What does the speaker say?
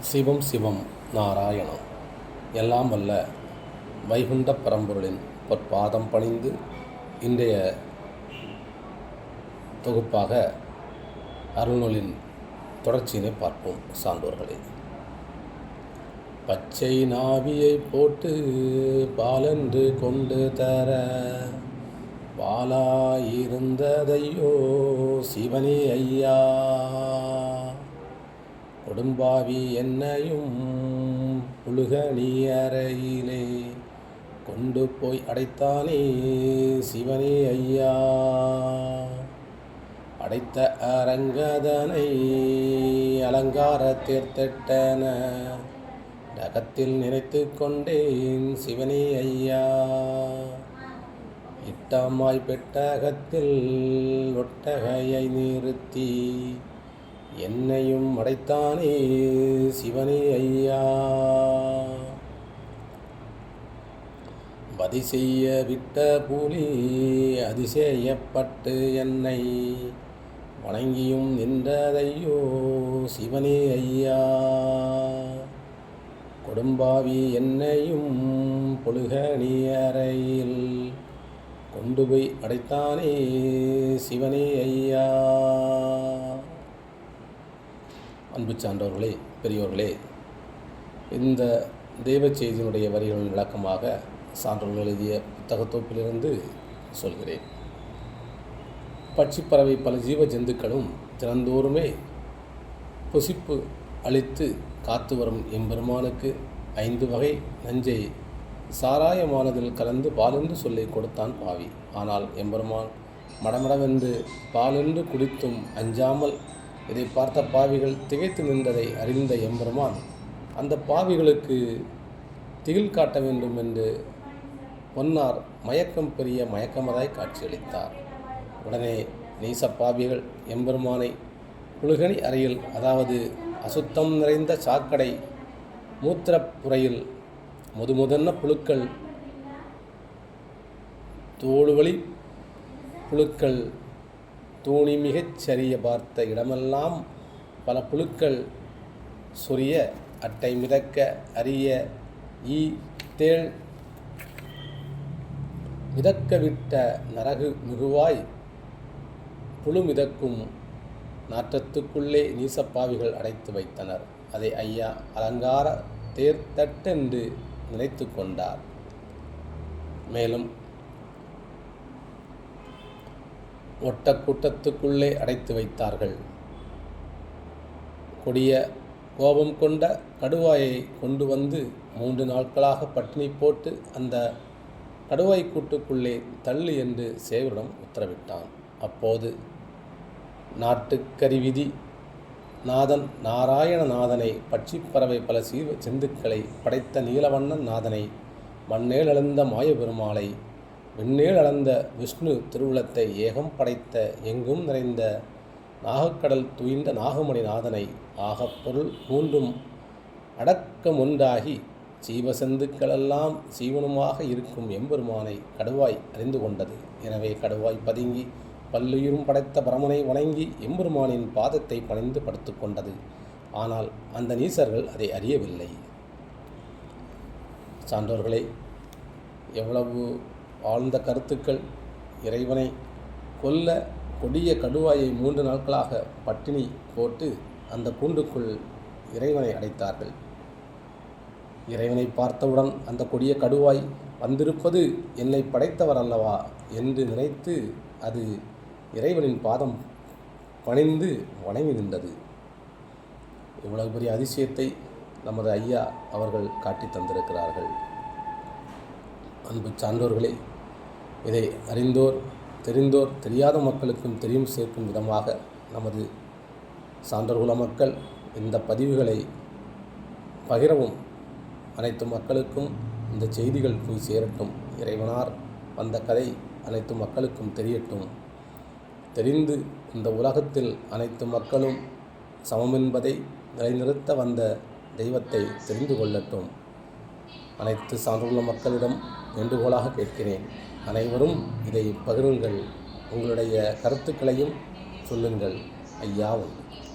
சிவம் சிவம் நாராயணம். எல்லாம் வல்ல வைகுண்ட பரம்பொருளின் பொற்பாதம் பணிந்து இன்றைய தொகுப்பாக அருள்நூலின் தொடர்ச்சியினை பார்ப்போம் சான்றோர்களே. பச்சை நாவியை போட்டு பாலென்று கொண்டு தர பாலாயிருந்ததையோ சிவனே ஐயா. கொடும்பாவி என்னையும் புழுகணி அறையிலே கொண்டு போய் அடைத்தானே சிவனே ஐயா. அடைத்த அரங்கதனை அலங்கார தேர்த்தெட்டன ரகத்தில் நினைத்து கொண்டேன் சிவனே ஐயா. இட்டமாய் பெட்டகத்தில் ஒட்டகையை நிறுத்தி என்னையும் அடைத்தானே சிவனே ஐயா. வதி செய்ய விட்ட புலி அதிசயப்பட்டு என்னை வணங்கியும் நின்றதையோ சிவனே ஐயா. கொடும்பாவி என்னையும் பொழுகணி அறையில் கொண்டு போய் அடைத்தானே சிவனே ஐயா. அன்பு சான்றோர்களே பெரியோர்களே இந்த தெய்வ செய்தியினுடைய வரிகளின் விளக்கமாக சான்றோர்கள் எழுதிய புத்தகத்தொப்பிலிருந்து சொல்கிறேன். பட்சிப்பறவை பல ஜீவ ஜந்துக்களும் தினந்தோறுமே புசிப்பு அளித்து காத்து வரும் எம்பெருமானுக்கு ஐந்து வகை நஞ்சை சாராயமானதில் கலந்து பாலென்று சொல்லி கொடுத்தான் பாவி. ஆனால் எம்பெருமான் மடமடவென்று பாலென்று குடித்தும் அஞ்சாமல் இதை பார்த்த பாவிகள் திகைத்து நின்றதை அறிந்த எம்பெருமான் அந்த பாவிகளுக்கு திகில் காட்ட வேண்டும் என்று பொன்னார் மயக்கம் பெரிய மயக்கமதாய் காட்சியளித்தார். உடனே நீச பாவிகள் எம்பெருமானை புழுகணி அறையில் அதாவது அசுத்தம் நிறைந்த சாக்கடை மூத்திரப்புறையில் முதுமுதன்ன புழுக்கள் தோளுவழி புழுக்கள் தூணி மிகச் சரிய பார்த்த இடமெல்லாம் பல புழுக்கள் சொரிய அட்டை மிதக்க அரிய ஈ தேள் மிதக்கவிட்ட நரகு மிகுவாய் புழு மிதக்கும் நாற்றத்துக்குள்ளே நீசப்பாவிகள் அடைத்து வைத்தனர். அதை ஐயா அலங்கார தேர்தட்டென்று நினைத்து கொண்டார். மேலும் ஒட்ட கூட்டத்துக்குள்ளே அடைத்து வைத்தார்கள். கொடிய கோபம் கொண்ட கடுவாயை கொண்டு வந்து மூன்று நாட்களாக பட்டினி போட்டு அந்த கடுவாய் கூட்டுக்குள்ளே தள்ளு என்று சேவரிடம் உத்தரவிட்டான். அப்போது நாட்டுக்கரி விதி நாதன் நாராயணநாதனை பட்சிப்பறவை பல சீவ செந்துக்களை படைத்த நீலவண்ணன் நாதனை மண்ணேலெழுந்த மாயபெருமாளை விண்ணேல் அளந்த விஷ்ணு திருவுளத்தை ஏகம் படைத்த எங்கும் நிறைந்த நாகக்கடல் துயிந்த நாகமணி நாதனை ஆகப் பொருள் மூன்றும் அடக்கம் ஒன்றாகி சீவசந்துக்களெல்லாம் சீவனுமாக இருக்கும் எம்பெருமானை கடுவாய் அறிந்து கொண்டது. எனவே கடுவாய் பதுங்கி பல்லுயிரும் படைத்த பரமனை வணங்கி எம்பெருமானின் பாதத்தை பணிந்து படுத்து கொண்டது. ஆனால் அந்த நீசர்கள் அதை அறியவில்லை. சான்றோர்களே எவ்வளவு ஆழ்ந்த கருத்துக்கள் இறைவனை கொல்ல கொடிய கடுவாயை மூன்று நாட்களாக பட்டினி போட்டு அந்த கூண்டுக்குள் இறைவனை அடைத்தார்கள். இறைவனை பார்த்தவுடன் அந்த கொடிய கடுவாய் வந்திருப்பது என்னை படைத்தவர் அல்லவா என்று நினைத்து அது இறைவனின் பாதம் பணிந்து வணங்கி நின்றது. இவ்வளவு பெரிய அதிசயத்தை நமது ஐயா அவர்கள் காட்டி தந்திருக்கிறார்கள் அன்பு சான்றோர்களே இதை அறிந்தோர் தெரிந்தோர் தெரியாத மக்களுக்கும் தெரியும் சேர்க்கும் விதமாக நமது சான்றோர்குல மக்கள் இந்த பதிவுகளை பகிரவும். அனைத்து மக்களுக்கும் இந்த செய்திகள் போய் சேரட்டும். இறைவனார் வந்த கதை அனைத்து மக்களுக்கும் தெரியட்டும். தெரிந்து இந்த உலகத்தில் அனைத்து மக்களும் சமம் என்பதை நிலைநிறுத்த வந்த தெய்வத்தை தெரிந்து கொள்ளட்டும். அனைத்து சான்றுள்ள மக்களிடம் வேண்டுகோளாக கேட்கிறேன். அனைவரும் இதை பகிருங்கள். உங்களுடைய கருத்துக்களையும் சொல்லுங்கள். ஐயா உண்டு